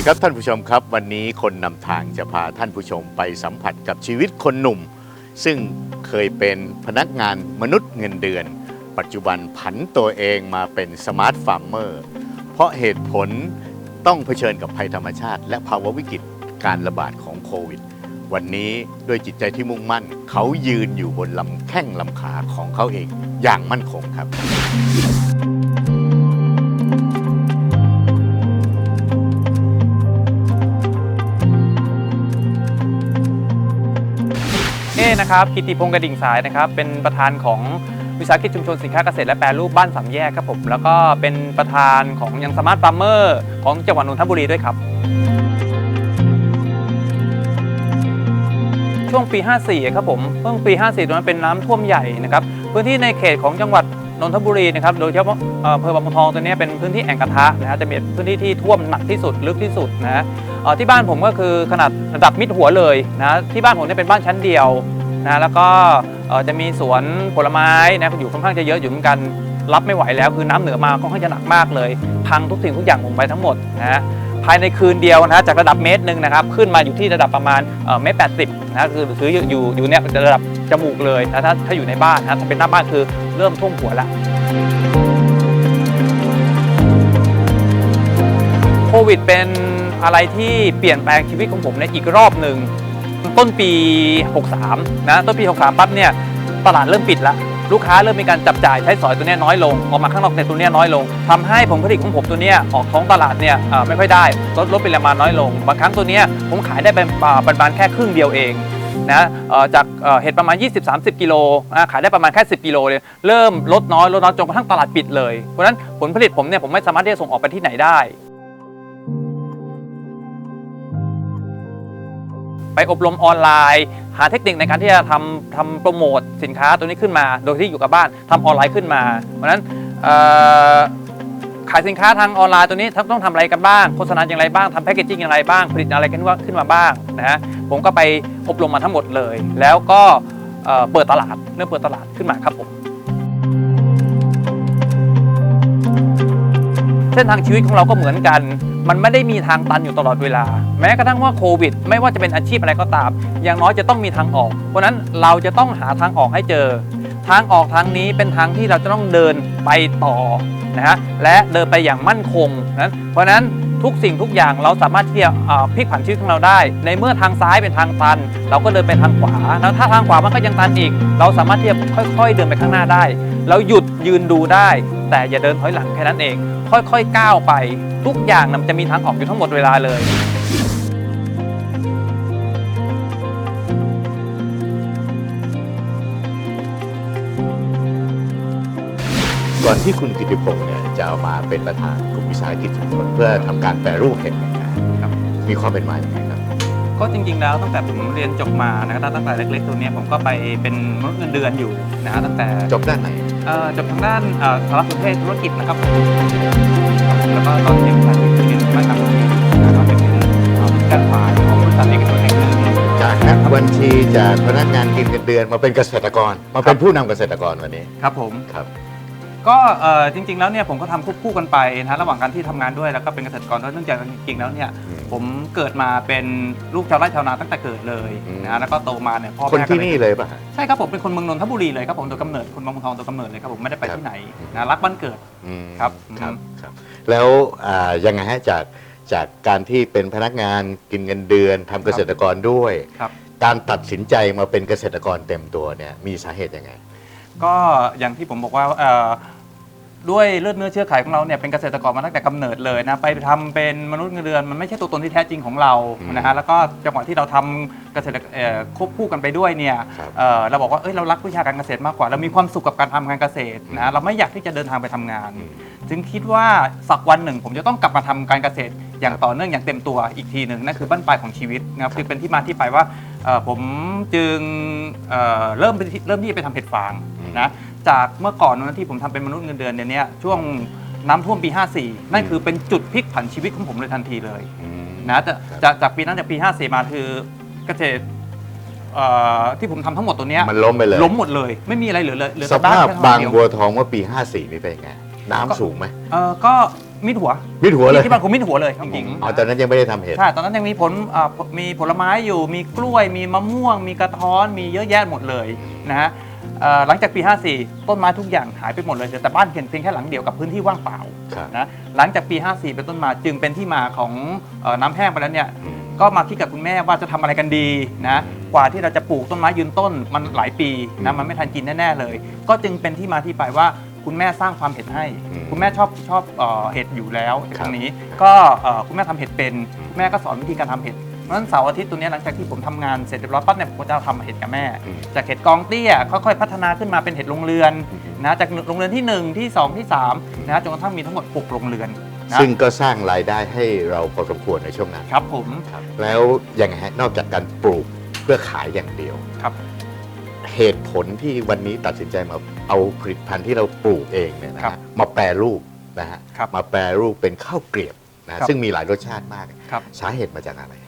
ดีครับท่านผู้ชมครับ วันนี้คนนำทางจะพาท่านผู้ชมไปสัมผัสกับชีวิตคนหนุ่ม ซึ่งเคยเป็นพนักงานมนุษย์เงินเดือน ปัจจุบันผันตัวเองมาเป็นสมาร์ทฟาร์มเมอร์เพราะเหตุผลต้องเผชิญกับภัยธรรมชาติ และภาวะวิกฤตการระบาดของโควิด วันนี้ด้วยจิตใจที่มุ่งมั่น เขายืนอยู่บนลำแข้งลำขาของเขาเองอย่างมั่นคงครับ นะครับกิติพงศ์กระดิ่งสายนะครับเป็นประธานของวิสาหกิจชุมชนสินค้าเกษตรและแปรรูปบ้านสามแยกครับผม แล้วก็เป็นประธานของยังสมาร์ทฟาร์มเมอร์ของจังหวัดนนทบุรีด้วยครับ ช่วงปี 54 ครับผมเพิ่งปี 54ตรงนั้นเป็นน้ำท่วมใหญ่นะครับพื้นที่ในเขตของจังหวัดนนทบุรีนะครับโดยเฉพาะอำเภอบางบัวทองตัวนี้เป็นพื้นที่แอ่งกระทะนะฮะจะเป็นพื้นที่ที่ท่วมหนักที่สุดลึกที่สุดนะที่บ้านผมก็คือขนาดระดับมิดหัวเลยนะที่บ้านผมเนี่ยเป็นบ้านชั้นเดียว นะแล้วก็จะมีสวนผลไม้นะอยู่ค่อนข้างจะเยอะอยู่เหมือนกันรับไม่ไหวแล้วคือน้ำเหนือมาค่อนข้างจะหนักมากเลย พังทุกสิ่งทุกอย่างลงไปทั้งหมดนะภายในคืนเดียวนะจากระดับเมตรหนึ่งนะครับขึ้นมาอยู่ที่ระดับประมาณเมตรแปดสิบนะคือคืออยู่อยู่อยู่เนี่ยระดับจมูกเลยนะถ้าถ้าอยู่ในบ้านนะถ้าเป็นหน้าบ้านคือเริ่มท่วมหัวละโควิดเป็นอะไรที่เปลี่ยนแปลงชีวิตของผมในอีกรอบหนึ่ง ต้นปี 63 นะ ต้นปี 63 ปั๊บเนี่ยตลาดเริ่มปิดละลูกค้าเริ่มมีการจับจ่ายใช้สอยตัวเนี้ยน้อยลง ออกมาข้างนอกในตัวเนี้ยน้อยลงทำให้ผลผลิตของผมตัวเนี้ยออกท้องตลาดเนี่ยอ่อไม่ค่อยได้ลดลดปริมาณน้อยลง บางครั้งตัวเนี้ยผมขายได้เป็นอ่าประมาณแค่ครึ่งเดียวเองนะจากเห็ดประมาณ 20-30 กิโลขายได้ประมาณแค่ 10 กิโลเลยเริ่มลดน้อยลดน้อยจนกระทั่งตลาดปิดเลยเพราะฉะนั้นผลผลิตผมเนี่ยผมไม่สามารถที่จะส่งออกไปที่ไหนได้ ไปอบรมออนไลน์ หาเทคนิคในการที่จะทำทำโปรโมทสินค้าตัวนี้ขึ้นมา โดยที่อยู่กับบ้านทำออนไลน์ขึ้นมา เพราะนั้นขายสินค้าทางออนไลน์ตัวนี้ต้องทำอะไรกันบ้าง โฆษณาอย่างไรบ้างทำแพคเกจจิ้งอย่างไรบ้าง ผลิตอะไรกันว่าขึ้นมาบ้างนะฮะผมก็ไปอบรมมาทั้งหมดเลย แล้วก็เอ่อเปิดตลาดเริ่มเปิดตลาดขึ้นมาครับผม ส้นทางชีวิตของเราก็เหมือนกัน มันไม่ได้มีทางตันอยู่ตลอดเวลา แม้กระทั่งว่าโควิด ไม่ว่าจะเป็นอาชีพอะไรก็ตาม อย่างน้อยจะต้องมีทางออก เพราะนั้นเราจะต้องหาทางออกให้เจอ ทางออกทางนี้เป็นทางที่เราจะต้องเดินไปต่อนะฮะและเดินไปอย่างมั่นคงนั้นเพราะนั้นทุกสิ่งทุกอย่างเราสามารถที่จะพลิกผันชีวิตของเราได้ ในเมื่อทางซ้ายเป็นทางตัน เราก็เดินไปทางขวาแล้วถ้าทางขวามันก็ยังตันอีก เราสามารถที่จะค่อย ๆ เดินไปข้างหน้าได้ เราหยุดยืนดูได้ แต่อย่าเดินถอยหลังแค่นั้นเอง ค่อยๆก้าวไป ทุกอย่างนะมันจะมีทางออกอยู่ทั้งหมดเวลาเลยก่อนที่คุณกิติพงศ์เนี่ยจะเอามาเป็นประธานกลุ่มวิสาหกิจชุมชนเพื่อทำการแปรรูปเห็ดเนี่ยนะครับมีความเป็นมาอย่างไรครับก็จริงๆแล้วตั้งแต่ผมเรียนจบมานะครับตั้งแต่เล็กๆตัวเนี้ยผมก็ไปเป็นมนุษย์เงินเดือนอยู่นะฮะตั้งแต่จบด้านไหนเอ่อ จบทางด้านเอ่อสารสนเทศธุรกิจนะครับผมแล้วก็ตอนที่ผมเรียนมาต่างประเทศนะครับเป็นเอ่อผู้จัดการฝ่ายของบริษัทเอกชนแห่งหนึ่งจากนักบัญชีจากพนักงานกินเงินเดือนมาเป็นเกษตรกร มาเป็นผู้นำเกษตรกรวันนี้ครับผมครับก็เอ่อจริงๆแล้วเนี่ยผมก็ทำควบคู่กันไปนะฮะระหว่างการที่ทำงานด้วยแล้วก็เป็นเกษตรกรด้วยเนื่องจากจริงๆแล้วเนี่ยอืม ผมเกิดมาเป็นลูกชาวไร่ชาวนาตั้งแต่เกิดเลยอืม นะฮะแล้วก็โตมาเนี่ยพ่อคนแม่ก็ที่เลยนี่เลยป่ะฮะ ใช่ครับผมเป็นคนเมืองนนทบุรีเลยครับผมโดยกำเนิดคนบางบัวทองโดยกำเนิดเลยครับผมไม่ได้ไปครับ ที่ไหนนะรักบ้านเกิด อืมครับ ครับอืมครับ แล้วอ่ายังไงฮะจากจากการที่เป็นพนักงานกินเงินเดือนทำเกษตรกรด้วย ครับ การตัดสินใจมาเป็นเกษตรกรเต็มตัวเนี่ยมีสาเหตุยังไง ก็อย่างที่ผมบอกว่าเอ่อ ด้วยเลือดเนื้อเชื้อไขของเราเนี่ยเป็นเกษตรกรมาตั้งแต่กำเนิดเลยนะไปทำเป็นมนุษย์เงินเดือนมันไม่ใช่ตัวตนที่แท้จริงของเราอืมนะฮะแล้วก็จังหวะที่เราทำเกษตรเอ่อควบคู่กันไปด้วยเนี่ยครับเอ่อเราบอกว่าเอ้ยเรารักวิชาการเกษตรมากกว่าเรามีความสุขกับการทำการเกษตรนะเราไม่อยากที่จะเดินทางไปทำงาน อืม จึงคิดว่าสักวันหนึ่ง ผมจะต้องกลับมาทำการเกษตรอย่างต่อเนื่องอย่างเต็มตัวอีกทีหนึ่งนั่นคือบั้นปลายของชีวิตนะครับคือเป็นที่มาที่ไปว่าเอ่อผมจึงเอ่อเริ่มไปที่เริ่มที่จะไปทำเห็ดฟางอืมนะ จากเมื่อก่อนนั้นที่ผมทำเป็นมนุษย์เงินเดือนเนี่ยช่วงน้ำท่วมปี 54 นั่นคือเป็นจุดพลิกผันชีวิตของผมเลยทันทีเลยอืม นะแต่ครับ จากจากปีนั้นจากปี 54 มาคือเกษตรเอ่อที่ผมทำทั้งหมดตัวเนี้ยมันล้มไปเลยล้มหมดเลย ไม่มีอะไรเหลือเลยเหลือสแต่บ้านภาพแค่บางเดียวบัวทองเมื่อปี 54 นี่เป็นไง น้ำสูงไหมเออก็มิดหัวมิดหัวเลยที่บ้านผมมิดหัวเลยจริงๆ อ๋อตอนนั้นยังไม่ได้ทำเห็ด ใช่ ตอนนั้นยังมีผลอ่ามีผลไม้อยู่ มีกล้วย มีมะม่วง มีกระท้อน มีเยอะแยะหมดเลยนะฮะเอ่อ หลังจากปี 54 ต้นไม้ทุกอย่างหายไปหมดเลยเหลือแต่บ้านเพียงเพียงแค่หลังเดียวกับพื้นที่ว่างเปล่าครับนะหลังจากปี 54 เป็นต้นมาจึงเป็นที่มาของเอ่อน้ำแห้งไปแล้วเนี่ยอืมก็มาคิดกับคุณแม่ว่าจะทำอะไรกันดีนะกว่าที่เราจะปลูกต้นไม้ยืนต้นมันหลายปีอืนะมมันไม่ทันกินแน่ๆเลย ก็จึงเป็นที่มาที่ไปว่าคุณแม่สร้างความเห็ดให้อืมคุณแม่ชอบชอบเอ่อเห็ดอยู่แล้วครับตรงนี้ ก็เอ่อคุณแม่ทำเห็ดเป็นคุณแม่ก็สอนวิธีการทำเห็ด เพราะฉะนั้นเสาร์อาทิตย์ตัวเนี้ยหลังจากที่ผมทำงานเสร็จเรียบร้อยปั๊บเนี่ยผมก็จะทำเห็ดกับแม่ อืมจากเห็ดกองเตี้ยค่อยๆพัฒนาขึ้นมาเป็นเห็ดโรงเรือนนะจากโรงเรือนที่หนึ่งที่สองที่สามนะจนกระทั่งมีทั้งหมดหกโรงเรือนนะซึ่งก็สร้างรายได้ให้เราพอสมควรในช่วงนั้น ครับผมแล้วยังไงฮะนอกจากการปลูกเพื่อขายอย่างเดียว ครับ เหตุผลที่วันนี้ตัดสินใจมาเอาผลิตภัณฑ์ที่เราปลูกเองเนี่ยนะครัฮะบมาแปรรูปนะฮะครับมาแปรรูปเป็นข้าวเกลียบนะฮะครับ ซึ่งมีหลายรสชาติมาก ครับ สาเหตุมาจากอะไรเอ่อ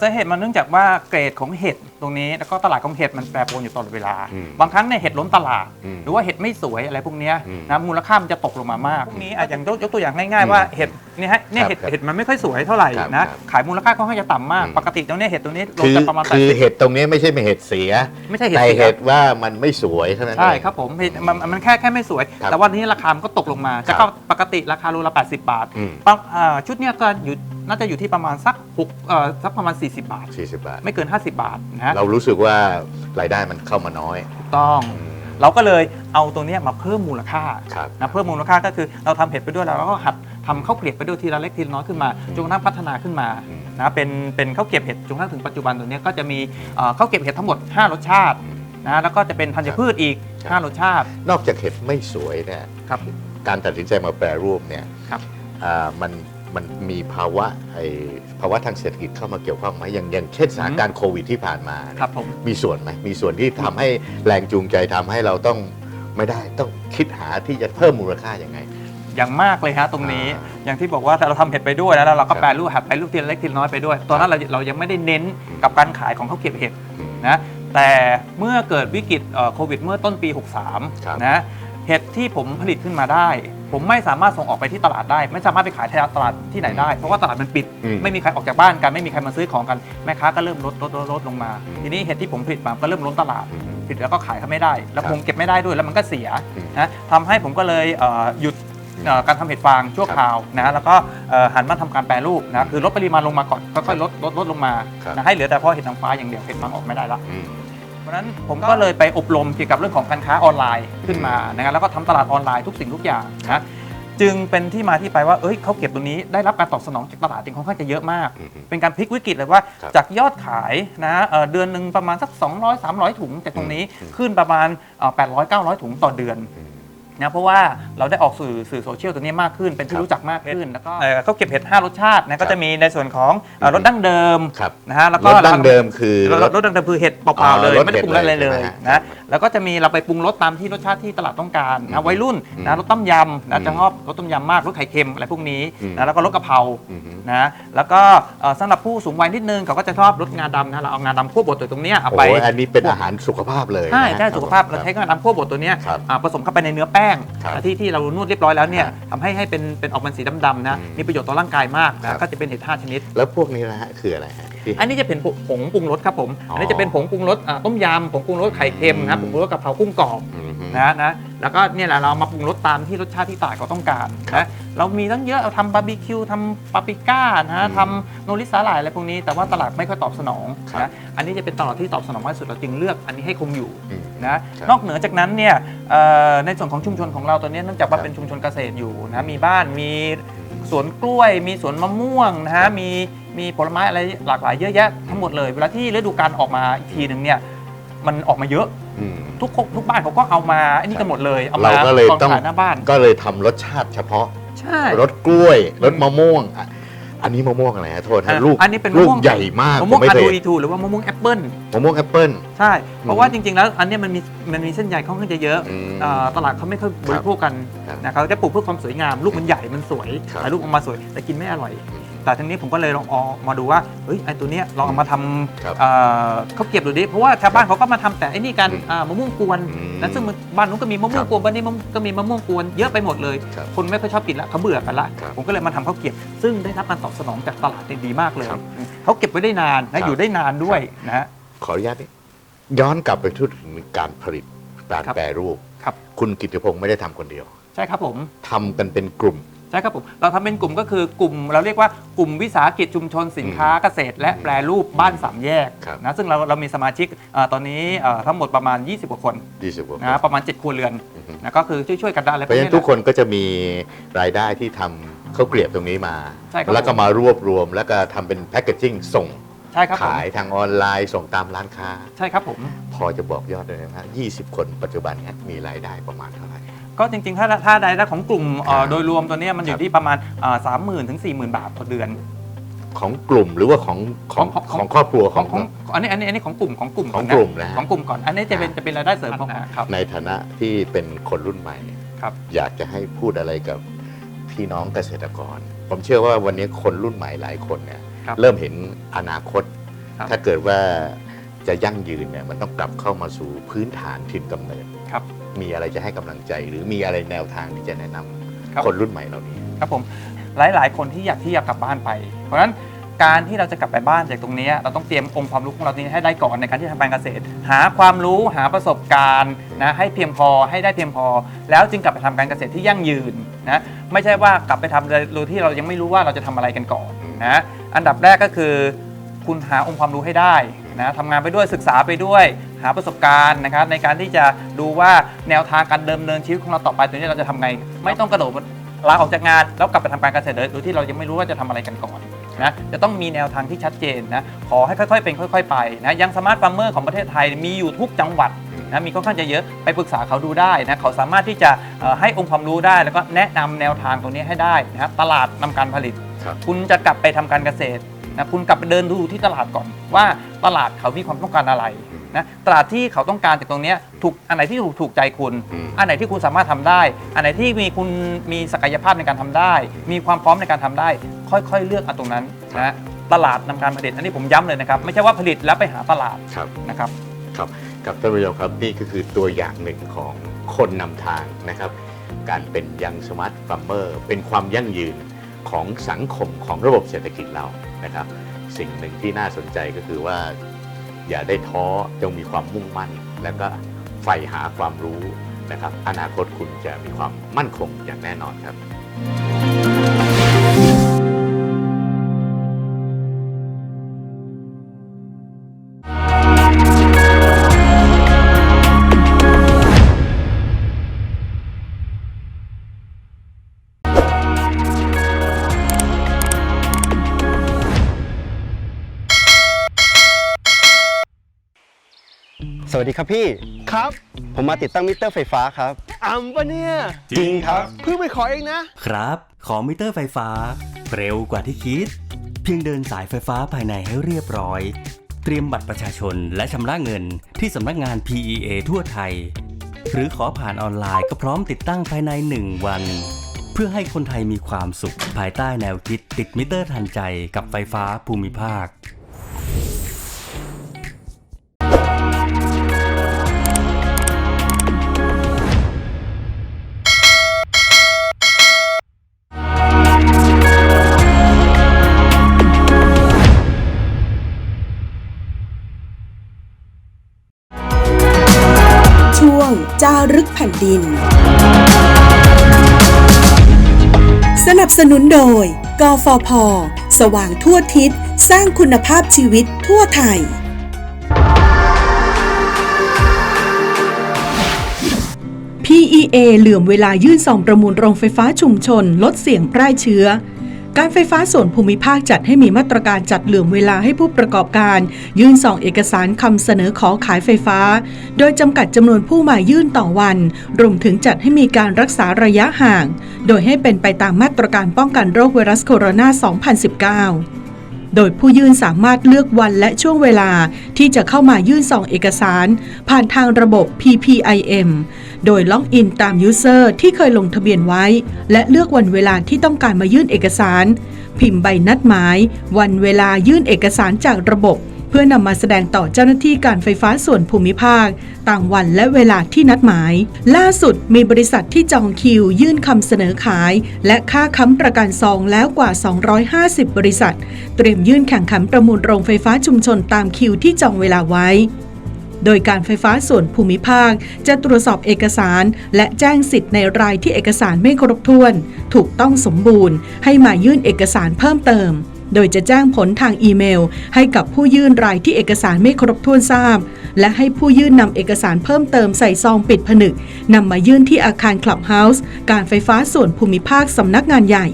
สาเหตุมันเนื่องจากว่าเกรดของเห็ดตรงนี้แล้วก็ตลาดของเห็ดมันแปรปรวนอยู่ตลอดเวลา อืมบางครั้งเนี่ยเห็ดล้นตลาด อืมหรือว่าเห็ดไม่สวยอะไรพวกเนี้ยอืมนะมูลค่ามันจะตกลงมามากพวกนี้อะอย่างยกยกตัวอย่างง่ายอืมๆว่าเห็ดเนี่ยฮะเนี่ยครับเห็ดครับเห็ดมันไม่ค่อยสวยเท่าไหร่ครับนะ ครับขายมูลค่าค่อนข้างจะต่ำมาก อืม ปกติตรงเนี้ยเห็ดตัวนี้ลงคือจะประมาณคือ80เห็ดตรงนี้ไม่ใช่เป็นเห็ดเสีย ไม่ใช่เห็ดแต่สีเห็ดว่ามันไม่สวยเท่านั้นใช่เองครับผมเห็ดมันมันแค่แค่ไม่สวย ครับแต่วันนี้ราคามันก็ตกลงมาครัจะบก็ปกติราคาโลละ 80 บาทอืม ปั๊บอ่าชุดเนี้ยก็อยู่น่าจะอยู่ที่ประมาณสักหกเอ่อสักประมาณ 40 บาท 40 บาท ไม่เกิน 50 บาทนะฮะเรารู้สึกว่ารายได้มันเข้ามาน้อยถูกต้อง อืม เราก็เลยเอาตรงเนี้ยมาเพิ่มมูลค่าครับ นะเพิ่มมูลค่าก็คือเราทำเห็ดไปด้วยแล้วเราก็หัดทำข้าวเกลียบไปด้วยทีละเล็กทีละน้อยขึ้นมาจนกระทั่งพัฒนาขึ้นมาอืม นะเป็นเป็นข้าวเกลียบเห็ดจนกระทั่งถึงปัจจุบันตัวเนี้ยก็จะมีเอ่อข้าวเกลียบเห็ดทั้งหมด 5 รสชาตินะแล้วก็จะเป็นธัญพืชอีก ครับ 5 รสชาตินอกจากเห็ดไม่สวยเนี่ย ครับ การตัดสินใจมาแปรรูปเนี่ยครับ อ่ามัน มันมีภาวะไอภาวะทางเศรษฐกิจเข้ามาเกี่ยวข้องไหมอย่างอย่างเช่นสถานการณ์โควิดที่ผ่านมาเนี่ยครับผม มีส่วนไหมมีส่วนที่ทำให้แรงจูงใจทำให้เราต้องไม่ได้ต้องคิดหาที่จะเพิ่มมูลค่าอย่างไง อย่างมากเลยฮะตรงนี้ อ่าอย่างที่บอกว่าเราทำเห็ดไปด้วยแล้วเราครัก็บแปรรูปหัดไปรูปทีละเล็กทีละน้อยไปด้วย ตอนนั้นเราเรายังไม่ได้เน้นกับการขายของข้าวเกลียบเห็ดอืมนะ แต่เมื่อเกิดวิกฤตเอ่อโควิดเมื่อต้นปี ครับ63 นะ เห็ดที่ผมผลิตขึ้นมาได้ ผมไม่สามารถส่งออกไปที่ตลาดได้ ไม่สามารถไปขายที่ตลาดที่ไหนได้ เพราะว่าตลาดมันปิด อืม ไม่มีใครออกจากบ้านกันไม่มีใครมาซื้อของกันแม่ค้าก็เริ่มลดลดลดลดลงมาอืมทีนี้เห็ดที่ผมผลิตมาก็เริ่มล้นตลาดอืมผลิตแล้วก็ขายเขาไม่ได้ แล้วครับคงเก็บไม่ได้ด้วยแล้วมันก็เสียอืมนะทำให้ผมก็เลยเอ่อหยุดเอ่อการทำเห็ดฟางชั่วครับคราวนะแล้วก็เอ่อหันมาทำการแปรรูปนะคือลดปริมาณลงมาก่อนค่อยๆลดลดลดลงมาครับ นะให้เหลือแต่เพาะเห็ดนางฟ้าอย่างเดียวเห็ดฟางออกไม่ได้ละ อืมเพ ราะฉะนั้นผมก็เลยไปอบรมเกี่ยวกับเรื่องของการค้าออนไลน์ขึ้นมานะครับแล้วก็ทำตลาดออนไลน์ทุกสิ่งทุกอย่างนะจึงเป็นที่มาที่ไปว่า เอ้ยเขาเก็บตัวนี้ได้รับการตอบสนองจากตลาดจริงค่อนข้างจะเยอะมากอืมเป็นการพลิกวิกฤตเลยว่าครับจากยอดขายนะเอ่อเดือนหนึ่งประมาณสัก 200 300 ถุงจากตรงนี้อืมขึ้นประมาณเอ่อ800 900 ถุงต่อเดือนอืม นะเพราะว่าเราได้ออกสื่อสื่อโซเชียลตัวนี้มากขึ้น เป็นคที่รับรู้จักมากขึ้นแล้วก็เอ่อเขาเก็บเห็ด5รสชาตินะก็ครัจะบมีในส่วนของเอ่อรสดั้งเดิมครับนะฮะแล้วรก็สดั้งเดิมคือ รสรสดั้งเดิมคือเห็ดเปอ๋ล่าอๆเลยรสไม่ได้ปรุงอะไรเห็ดเลเลยยใช่ไหมฮะนะแล้วก็จะมีเราไปปรุงรสตามที่รสชาติที่ตลาดต้องการอืนะมวัยรุ่นอืมนะรสต้มยำนะอืมจะชอบรสต้มยำมากรสไข่เค็มอะไรพวกนี้อืม นะแล้วก็รสกะเพรา อืมนะแล้วก็เอ่อสำหรับผู้สูงวัยนิดนึงเขาก็จะชอบรสงาดำนะเราเอางาดำคั่วบดตัวตรงเนี้ยเอาโอ้ไปโหอันนี้เป็นอาหารสุขภาพเลยใช่นะฮะใช่สุขภาพเราคบใช้งาดำคั่วบดตัวเนี้ยครับอ่าผสมเข้าไปในเนื้อแป้งครับที่ที่เรานวดเรียบร้อยแล้วเนี่ยครับทำให้ให้เป็นเป็นออกเป็นสีดำๆนะอืมมีประโยชน์ต่อร่างกายมากครันะบก็จะเป็นเห็ดห้าชนิด แล้วพวกนี้นะฮะคืออะไรฮะที่ อันนี้จะเป็นผงปรุงรสครับผม อ๋ออัอันนี้จะเป็นผงปรุงรสอ่าต้มยำผงปรุงรสไข่เค็มนะครับผงปรุงรสกะเพรากุ้งกรอบอืมฮึ นะนะแล้วก็เนี่ยแหละเรามาปรุงรสตามที่รสชาติที่ตลาดเขาต้องการนะเรามีตั้งเยอะเราทำบาร์บีคิวทำปาปริก้านะทำโนริสาหร่ายอะไรพวกนี้แต่ว่าตลาดไม่ค่อยตอบสนองครับนะอันนี้จะเป็นตลาดที่ตอบสนองมากที่สุดเราจึงเลือกอันนี้ให้คงอยู่อืมนะครับนอกเหนือจากนั้นเนี่ยเอ่อในส่วนของชุมชนของเราตัวเนี้ยเนื่องจากว่าครับเป็นชุมชนเกษตรอยู่นะมีบ้านมีสวนกล้วย มีสวนมะม่วงนะครัฮะบมีมีผลไม้อะไรหลากหลายเยอะแยะทั้งหมดเลย เวลาที่ฤดูกาลออกมาอีกทีหนึ่งเนี่ย มันออกมาเยอะ อืมทุกคนทุกบ้านเขาก็เอามาไอ้นี่กันหมดเลยเอามาเราก็เลยตอนต้องขายหน้าบ้านก็เลยทำรสชาติเฉพาะ ใช่ รสกล้วยรสมะม่วงอะอันนี้มะม่วงอะไรฮะโทษอะฮะลูกอันนี้เป็นลูมะกม่วงใหญ่มากมะม่วงผไเคอะยดูอีทูหรือว่ามะม่วงแอปเปิ้ลมะม่วงแอปเปิ้ล ใช่ เพราะว่าจริงๆแล้วอันเนี้ยมันมีมันมีเส้นใยค่อนข้างจะเยอะอืมอ่าตลาดเขาไม่ค่อยบริโภคกันครับนะเขาจะปลูกเพื่อความสวยงาม ลูกมันใหญ่มันสวยครับ ถ่ายรูปออกมาสวยแต่กินไม่อร่อย แต่ทีนี้ผมก็เลยลองเอามาดูว่าเฮ้ยไอตัวเนี้ยลองเอามาทครับำเอ่อเขาวเก็บดูดิเพราะว่าชาวบ้านเขาก็มาทำแต่ไอ้นี่กันอืมอ่ามะม่วงกวนอืมนะซึ่งมันบ้านนู้นก็มีมะม่วครังบกวนบ้านนี้มะก็มีมะม่วงกวนเยอะไปหมดเลย ครับคนไม่ค่อยชอบกินละเขาเบื่อกันละครับ ผมก็เลยมาทำข้าวเกรียบ ซึ่งได้รับการตอบสนองจากตลาดได้ดีมากเลยครับเขาเก็บไว้ได้นานครันะบ อยู่ได้นานด้วยนะฮะ ขออนุญาตนิดย้อนกลับไปทุกถึงการผลิตการครับแปรรูปครับ คุณกิตติพงศ์ไม่ได้ทำคนเดียวใช่ครับผม ทำกันเป็นกลุ่ม ใช่ครับผมเราทำเป็นกลุ่มก็คือกลุ่มเราเรียกว่ากลุ่มวิสาหกิจชุมชนสินค้าเกษตร และแปรรูปบ้านสามแยกครับ นะซึ่งเราเรามีสมาชิกเอ่อตอนนี้เอ่อทั้งหมดประมาณ 20กว่าคน20กว่าคนนะประมาณ 7 ครัวเรือนอือฮึนะก็คือช่วยๆกันได้อะไรเพราะฉะนั้นทุกคนก็จะมีรายได้ที่ทำข้าวเกลียบตรงนี้มา ใช่ครับแล้วก็มารวบรวมแล้วก็ทำเป็นแพคเกจจิ้งส่งใช่ครับผมขายทางออนไลน์ส่งตามร้านค้า ใช่ครับผม พอจะบอกยอดได้ไหมครับ20 คนปัจจุบันเนี้มีรายได้ประมาณเท่าไหร่ ก็จริงๆ ถ้าถ้ารายได้ของกลุ่มเอ่อครับโดยรวมตัวเนี้ยมันอครัยู่บ ที่ประมาณสามหมื่นถึงสี่หมื่นบาทต่อเดือน ของกลุ่มหรือว่าของของของของ ของครอบครัวขขอองงของอันนี้อันนี้อันนี้ของกลุ่มของกลุ่มของนกลุ่มนะฮะ ของกลุ่มก่อน อันนี้จะเป็นอ่าจะเป็นรายได้เสริมของนะครับ ในฐานะที่เป็นคนรุ่นใหม่ครับ อยากจะให้พูดอะไรกับพี่น้องเกษตรกร ผมเชื่อว่าวันนี้คนรุ่นใหม่หลายคนเนี่ยครับ เริ่มเห็นอนาคต ครับถ้าเกิดว่าจะยั่งยืนเนี่ยมันต้องกลับเข้ามาสู่พื้นฐานถิ่นกำเนิดครับ มีอะไรจะให้กำลังใจ หรือมีอะไรแนวทางที่จะแนะนำครับ คนรุ่นใหม่เหล่านี้ ครับผมหลาย ๆ คนที่อยากที่อยากกลับบ้านไป เพราะฉะนั้นการที่เราจะกลับไปบ้านจากตรงเนี้ยเราต้องเตรียมองค์ความรู้ของเรานี้ให้ได้ก่อนในการที่ทำการเกษตร หาความรู้หาประสบการณ์นะให้เพียงพอให้ได้เพียงพอ แล้วจึงกลับไปทำการเกษตรที่ยั่งยืนนะไม่ใช่ว่ากลับไปทำโดยที่เรายังไม่รู้ว่าเราจะทำอะไรกันก่อนนะอันดับแรกก็คือ คุณหาองค์ความรู้ให้ได้ นะทำงานไปด้วยศึกษาไปด้วย หาประสบการณ์นะครับในการที่จะดูว่าแนวทางการเดิมเนินชีวิตของเราต่อไปตัวนี้เราจะทำไง ไม่ต้องกระโดดลาออกจากงานแล้วกลับไปทำการเกษตรเลยโดยที่เรายังไม่รู้ว่าจะทำอะไรกันก่อนนะจะต้องมีแนวทางที่ชัดเจนนะขอให้ค่อยๆเป็นค่อย ๆ ไปนะยังสมาร์ทฟาร์มเมอร์ของประเทศไทยมีอยู่ทุกจังหวัดนะมีค่อนข้างจะเยอะไปปรึกษาเขาดูได้นะเขาสามารถที่จะเอ่อให้องค์ความรู้ได้ แล้วก็แนะนำแนวทางตรงนี้ให้ได้นะครับตลาดนำการผลิต ครับ คุณจะกลับไปทำการเกษตร นะคุณกลับไปเดินดูที่ตลาดก่อน ว่าตลาดเขามีความต้องการอะไรนะตลาดที่เขาต้องการจากตรงเนี้ยถูกอันไหนที่ถูกถูกใจคุณอืมอันไหนที่คุณสามารถทำได้ อันไหนที่มีคุณมีศักยภาพในการทำได้ มีความพร้อมในการทำได้ ค่อยๆ เลือกเอาตรงนั้นนะตลาดนำการผลิตอันนี้ผมย้ำเลยนะครับไม่ใช่ว่าผลิตแล้วไปหาตลาดครับนะครับครับกับท่านผู้ชมครับนี่ก็คือตัวอย่างหนึ่งของคนนำทางนะครับ การเป็นยังสมาร์ทฟาร์มเมอร์เป็นความยั่งยืนของสังคมของระบบเศรษฐกิจเรา นะครับ สิ่งหนึ่งที่น่าสนใจก็คือว่า อย่าได้ท้อจงมีความมุ่งมั่น แล้วก็ใฝ่หาความรู้นะครับ อนาคตคุณจะมีความมั่นคงอย่างแน่นอนครับ วัสดีครับพี่ ครับผมมาติดตั้งมิเตอร์ไฟฟ้าครับ อ่ำปะเนี่ย จริงครับ เพิ่งไปขอเองนะ ครับ ขอมิเตอร์ไฟฟ้า เร็วกว่าที่คิด เพียงเดินสายไฟฟ้าภายในให้เรียบร้อย เตรียมบัตรประชาชนและชำระเงินที่สำนักงาน PEA ทั่วไทย หรือขอผ่านออนไลน์ก็พร้อมติดตั้งภายใน 1 วัน เพื่อให้คนไทยมีความสุขภายใต้แนวคิดติดมิเตอร์ทันใจกับไฟฟ้าภูมิภาค รึกแผ่นดิน สนับสนุนโดย กฟพ สว่างทั่วทิศ สร้างคุณภาพชีวิตทั่วไทย PEA เหลื่อมเวลายื่นซองประมูลโรงไฟฟ้าชุมชน ลดเสี่ยงแพร่เชื้อ การไฟฟ้าส่วนภูมิภาคจัดให้มีมาตรการจัดเหลื่อมเวลาให้ผู้ประกอบการ ยื่นซองเอกสารคำเสนอขอขายไฟฟ้า โดยจำกัดจำนวนผู้มายื่นต่อวัน รวมถึงจัดให้มีการรักษาระยะห่าง โดยให้เป็นไปตามมาตรการป้องกันโรคไวรัสโคโรนา 2019 โดยผู้ยื่นสามารถเลือกวันและช่วงเวลาที่จะเข้ามายื่นซองเอกสาร ผ่านทางระบบ PPIM โดยล็อกอินตามยูเซอร์ที่เคยลงทะเบียนไว้ และเลือกวันเวลาที่ต้องการมายื่นเอกสาร พิมพ์ใบนัดหมาย วันเวลายื่นเอกสารจากระบบ เพื่อนำมาแสดงต่อเจ้าหน้าที่การไฟฟ้าส่วนภูมิภาค ต่ามวันและเวลาที่นัดหมาย ล่าสุดมีบริษัทที่จองคิว ยื่นคำเสนอขาย และค่าค้ำประกันซองแล้วกว่า 250 บริษัท เตรียมยื่นแข่งขันประมูลโรงไฟฟ้าชุมชนตามคิวที่จองเวลาไว้โดยการไฟฟ้าส่วนภูมิภาค จะตรวจสอบเอกสาร และแจ้งสิทธิ์ในรายที่เอกสารไม่ครบถ้วน ถูกต้องสมบูรณ์ ให้มายื่นเอกสารเพิ่มเติม โดยจะแจ้งผลทางอีเมล ให้กับผู้ยื่นรายที่เอกสารไม่ครบถ้วนทราบ และให้ผู้ยื่นนำเอกสารเพิ่มเติมใส่ซองปิดผนึกนำมายื่นที่อาคารคลับเฮาส์การไฟฟ้าส่วนภูมิภาคสำนักงานใหญ่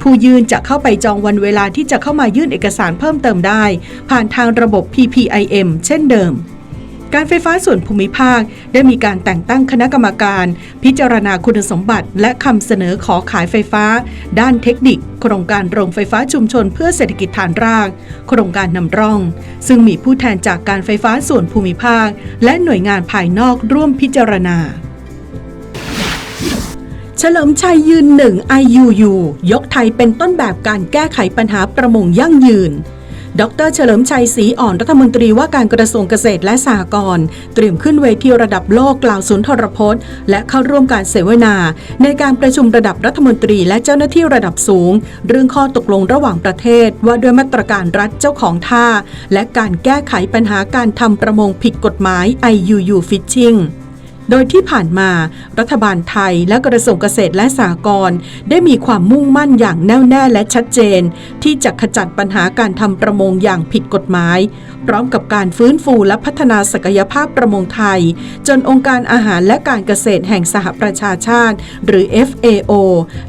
ผู้ยื่นจะเข้าไปจองวันเวลาที่จะเข้ามายื่นเอกสารเพิ่มเติมได้ ผ่านทางระบบ PPIM เช่นเดิม การไฟฟ้าส่วนภูมิภาค ได้มีการแต่งตั้งคณะกรรมการ พิจารณาคุณสมบัติ และคำเสนอขอขายไฟฟ้า ด้านเทคนิค โครงการโรงไฟฟ้าชุมชนเพื่อเศรษฐกิจฐานราก โครงการนำร่อง ซึ่งมีผู้แทนจากการไฟฟ้าส่วนภูมิภาค และหน่วยงานภายนอกร่วมพิจารณาเฉลิมชัยยืนหนึ่ง IUU ยกไทยเป็นต้นแบบการแก้ไขปัญหาประมงยั่งยืน ดรเฉลิมชัยศรีอ่อนรัฐมนตรีว่าการกระทรวงเกษตรและสหกรณ์เตรียมขึ้นเวทีระดับโลกกล่าวสุนทรพจน์ และเข้าร่วมการเสวนา ในการประชุมระดับรัฐมนตรีและเจ้าหน้าที่ระดับสูง เรื่องข้อตกลงระหว่างประเทศ ว่าด้วยมาตรการรัฐเจ้าของท่า และการแก้ไขปัญหาการทำประมงผิดกฎหมาย IUU Fishing โดยที่ผ่านมารัฐบาลไทยและกระทรวงเกษตรและสหกรณ์ได้มีความมุ่งมั่นอย่างแน่วแน่และชัดเจน ที่จะขจัดปัญหาการทำประมงอย่างผิดกฎหมาย พร้อมกับการฟื้นฟูและพัฒนาศักยภาพประมงไทย จนองค์การอาหารและการเกษตรแห่งสหประชาชาติ หรือ FAO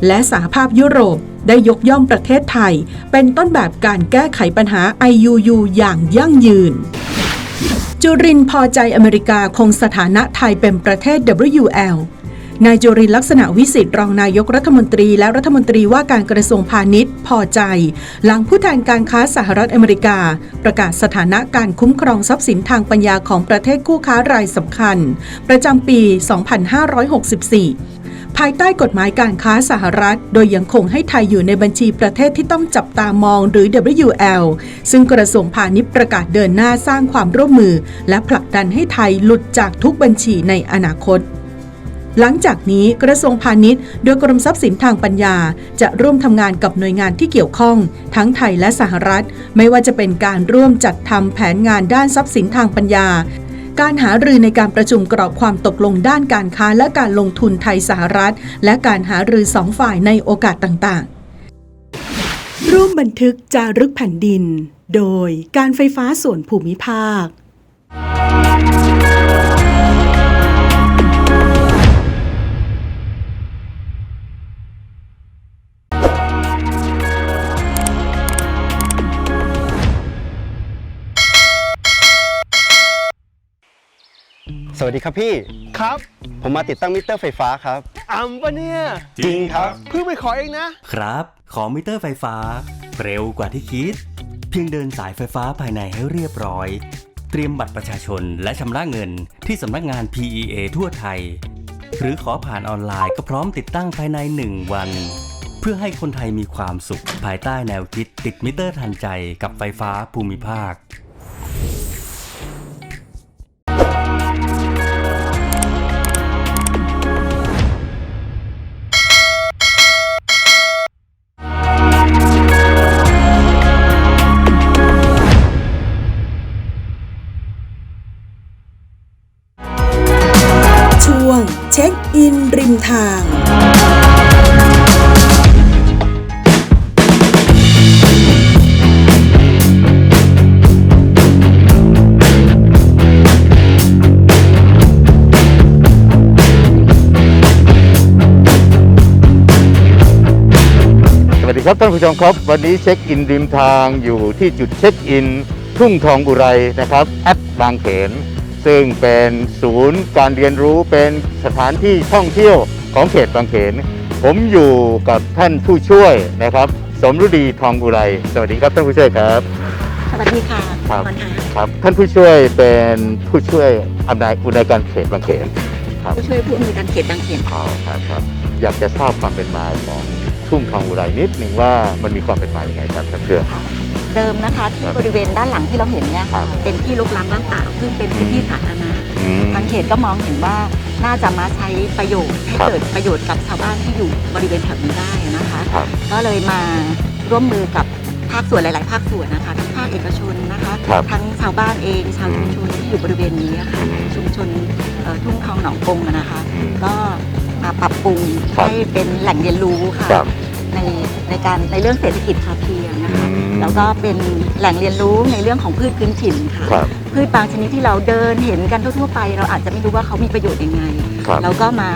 และสหภาพยุโรปได้ยกย่องประเทศไทย เป็นต้นแบบการแก้ไขปัญหา IUU อย่างยั่งยืน จุรินพอใจอเมริกาคงสถานะไทยเป็นประเทศ WL นายจุรินลักษณะวิสิทธิ์รองนายกรัฐมนตรีและรัฐมนตรีว่าการกระทรวงพาณิชย์ พอใจ หลังผู้แทนการค้าสหรัฐอเมริกา ประกาศสถานะการคุ้มครองทรัพย์สินทางปัญญาของประเทศคู่ค้ารายสำคัญ ประจำปี 2564ภายใต้กฎหมายการค้าสหรัฐ โดยยังคงให้ไทยอยู่ในบัญชีประเทศที่ต้องจับตามองหรือ WL ซึ่งกระทรวงพาณิชย์ประกาศเดินหน้าสร้างความร่วมมือ และผลักดันให้ไทยหลุดจากทุกบัญชีในอนาคต หลังจากนี้กระทรวงพาณิชย์ โดยกรมทรัพย์สินทางปัญญา จะร่วมทำงานกับหน่วยงานที่เกี่ยวข้อง ทั้งไทยและสหรัฐ ไม่ว่าจะเป็นการร่วมจัดทำแผนงานด้านทรัพย์สินทางปัญญาการหารือในการประชุมกรอบความตกลงด้านการค้าและการลงทุนไทยสหรัฐ และการหารือสองฝ่ายในโอกาสต่างๆ ร่วมบันทึกจารึกแผ่นดิน โดยการไฟฟ้าส่วนภูมิภาค วัสดีครับพี่ ครับผมมาติดตั้งมิเตอร์ไฟฟ้าครับอ่ำปะเนี่ย จริงครับ เพิ่งไปขอเองนะ ครับ ขอมิเตอร์ไฟฟ้า เร็วกว่าที่คิด เพียงเดินสายไฟฟ้าภายในให้เรียบร้อย เตรียมบัตรประชาชนและชำระเงินที่สำนักงาน PEA ทั่วไทย หรือขอผ่านออนไลน์ก็พร้อมติดตั้งภายใน 1 วัน เพื่อให้คนไทยมีความสุข ภายใต้แนวคิดติดมิเตอร์ทันใจกับไฟฟ้าภูมิภาค ครับท่านผู้ชมครับ วันนี้เช็คอินริมทางอยู่ที่จุดเช็คอิน ทุ่งทองอุไรนะครับแอดบางเขน ซึ่งเป็นศูนย์การเรียนรู้เป็นสถานที่ท่องเที่ยวของเขตบางเขน ผมอยู่กับท่านผู้ช่วยนะครับ สมฤดีทองอุไร สวัสดีครับท่านผู้ช่วยครับ สวัสดีค่ะครับณค่ะครับท่านผู้ช่วยเป็นผู้ช่วยอำนวยอุนายการเขตบางเขนครับผู้ช่วยผู้อำนวยการเขตบางเขน อ๋อครับครับอยากจะทราบความเป็นมาของ ทุ่งทองอุไรนิดหนึ่งว่ามันมีความเป็นมาอย่างไงครับท่านเพื่อนเดิมนะคะที่บริเวณด้านหลังที่เราเห็นเนี่ยครัค่ะบเป็นที่ลุกล้ำว่างเปล่าซึ่งเป็นพื้นที่สาธารณะอืม ทางเขตก็มองเห็นว่าน่าจะมาใช้ประโยชน์ให้ครับ เกิดประโยชน์กับชาวบ้านที่อยู่บริเวณแถวนี้ได้นะคะ ครับ ก็เลยมาร่วมมือกับภาคส่วนหลาย ๆ ภาคส่วนนะคะทั้งภาคเอกชนนะคะครับทั้งชาวบ้านเองชาวชุมชนที่อยู่บริเวณนี้อะค่ะอืม ชุมชนเอ่อทุ่งทองหนองกงอะนะคะ อืม ก็ มาปรับปรุงครับให้เป็นแหล่งเรียนรู้ค่ะครับ ในในการในเรื่องเศรษฐกิจพอเพียงนะคะ อืม แล้วก็เป็นแหล่งเรียนรู้ในเรื่องของพืชพื้นถิ่นค่ะ ครับ พืชบางชนิดที่เราเดินเห็นกันทั่วๆไป เราอาจจะไม่รู้ว่าเขามีประโยชน์ยังไง ครับเราก็มา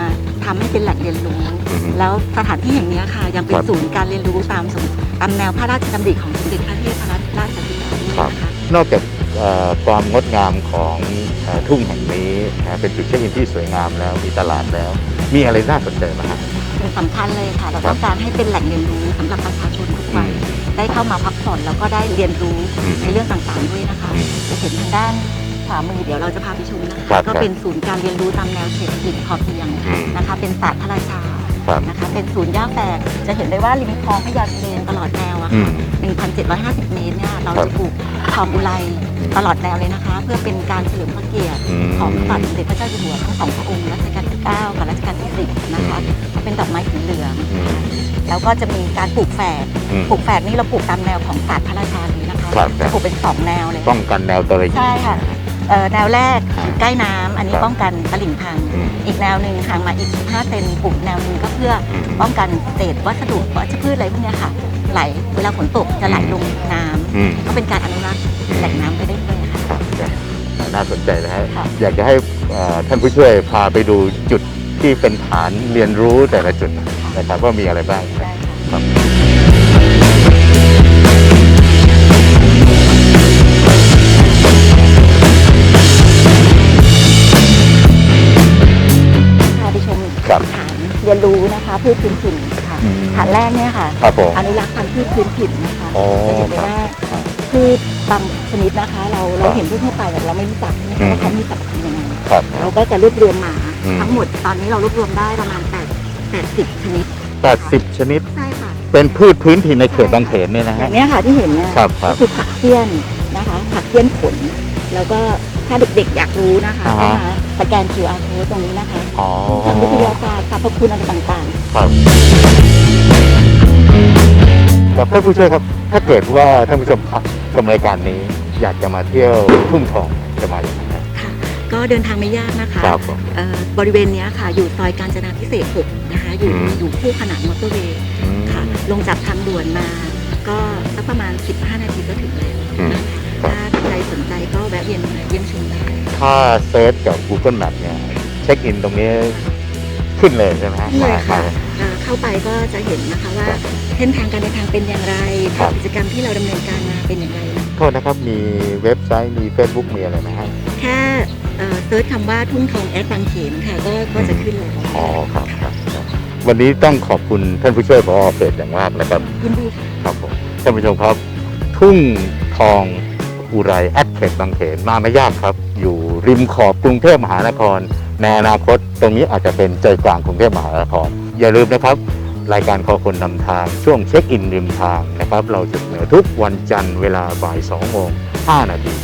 ทำให้เป็นแหล่งเรียนรู้ อืม แล้วสถานที่แห่งนี้ค่ะยังเป็นครับศูนย์การเรียนรู้ตามสมตามแนวพระราชดำริของสมเด็จพระเทพรัตนราชสุดาด้วยครับ นะคะ นอกจากเอ่อความงดงามของเอ่อทุ่งแห่งนี้นะเป็นจุดเช็คอินที่สวยงามแล้วมีตลาดแล้ว มีอะไรน่าสนใจไหมฮะสิ่งสำคัญเลยค่ะเราครับต้องการให้เป็นแหล่งเรียนรู้สำหรับประชาชนทุกวัยอืมได้เข้ามาพักผ่อนแล้วก็ได้เรียนรู้อืมในเรื่องต่างๆด้วยนะคะอืมจะเห็นทางด้านขวามือเดี๋ยวเราจะพาไปชมนะครัคะบก็เป็นศูนย์การเรียนรู้ตามแนวเศรษฐกิจพอเพียงอืมนะคะ เป็นศาสตร์พระราชาครับนะคะเป็นศูนย์ย่าแฝกจะเห็นได้ว่าริมคลองพระยาสุเรนตลอดแนวอะอืค่ะม1,750 เมตรเนี่ยเราครัจะบปลูกทองอุไรตลอดแนวเลยนะคะ เพื่อเป็นการเฉลิมพระเกียรติอืมของพระบาทสมเด็จพระเจ้าอยู่หัวทั้งสองพระองค์รัชกาลที่ 9กับรัชกาลที่10นะคะก็เป็นดอกไม้สีเหลือง อืม แล้วก็จะมีการปลูกแฝดอืมปลูกแฝดนี่เราปลูกตามแนวของศาสตร์พระราชาเลยนะคะครับครับ ปลูกเป็นสองแนวเลย ป้องกันแนวตระหใช่ค่ะเอ่อแนวแรกอยู่ใกล้น้ำอันนี้ครับ ป้องกันตลิ่งพัง อืม อีกแนวหนึ่งห่างมาอีก 15 เซนปลูกแนวหนึ่งก็เพื่ออืมป้องกันเศษวัสดุวัชพืชอะไรพวกเนี้ยค่ะ ไหลเวลาฝนตกจะไหลลงน้ำอืม ก็เป็นการอนุรักษ์แหล่งน้ำไปได้ด้วยค่ะครับ น่าสนใจนะฮะค่ะอยากจะให้เอ่อท่านผู้ช่วยพาไปดูจุดที่เป็นฐานเรียนรู้แต่ละจุดนะครับว่ามีอะไรบ้างครับได้ค่ะครับพาไปชมครับฐานเรียนรู้นะคะพืชพื้นถิ่นค่ะอืมฐานแรกเนี่ยค่ะครับผมอนุรักษ์พันธุ์พืชพื้นถิ่นนะคะอ๋อจะเห็นได้ว่าครับพืช บางชนิดนะคะ เราเราครับเห็นทั่วๆไปแบบเราไม่รู้จักนะอืคะมว่าเขามีสรรพคุณยังไงครับ เราก็จะรวบรวมมาอืม ทั้งหมดตอนนี้เรารวบรวมได้ประมาณ8 80ชนิด80 ชนิด ใช่ค่ะ เป็นพืชพื้นถิ่นในเขตบางเขนเนี่ยนะอฮะ ย่างเนี้ยค่ะที่เห็นเนี่ยครับครับก็คือผักเสี้ยนนะคะผักเสี้ยนผล แล้วก็ถ้าเด็กๆอยากรู้นะคะอ่าก็ฮะมาสแกน QR code ตรงนี้นะคะอ๋อ ทางวิทยาศาสตร์สรรพคุณอะไรต่างครับครับท่านผู้ช่วยครับ ถ้าเกิดว่าท่านผู้ชม ชมรายการนี้อยากจะมาเที่ยวทุ่งทองจะมาอย่างไรครับๆค่ะก็เดินทางไม่ยากนะคะครับผมเอ่อบริเวณเนี้ยค่ะ อยู่ซอยกาญจนาพิเศษก6นะคะ อยู่อืม อยู่คู่ขนานมอเตอร์เวย์อืม ค่ะ ลงจากทางด่วนมา ก็สักประมาณ 15 นาทีก็ถึงแล้วอืม นะคะถ้าท่านใดสนใจก็แวะเวียนมาเยี่ยมชมได้ถ้าเซิร์ชกับ Google Map เนี่ยเช็คอินตรงนี้ขึ้นเลยใช่ไหมฮะนี่เลยค่ะ มา เอ่อเข้าไปก็จะเห็นนะคะว่าเส้นทางการเดินทางเป็นอย่างไรครับกิจกรรมที่เราดำเนินการมาเป็นอย่างไรโทษนะครับมีเว็บไซต์มี Facebook มีอะไรไหมฮะแค่เอ่อเซิร์ชคำว่าทุ่งทองแอดบางเขนค่ะก็ก็จะขึ้นแล้วอ๋อครับครับครับวันนี้ต้องขอบคุณท่านผู้ช่วยพอเฟสอย่างมากนะครับยินดีค่ะครับผมท่านผู้ชมครับ ทุ่งทองอุไรแอดเขตบางเขนมาไม่ยากครับ อยู่ริมขอบกรุงเทพมหานครในอนาคต ตรงนี้อาจจะเป็นใจกลางกรุงเทพมหานคร อย่าลืมนะครับ รายการขอคนนำทางช่วงเช็คอินริมทางนะครับ เราจะเสนอทุกวันจันทร์เวลาบ่าย2โมง5นาที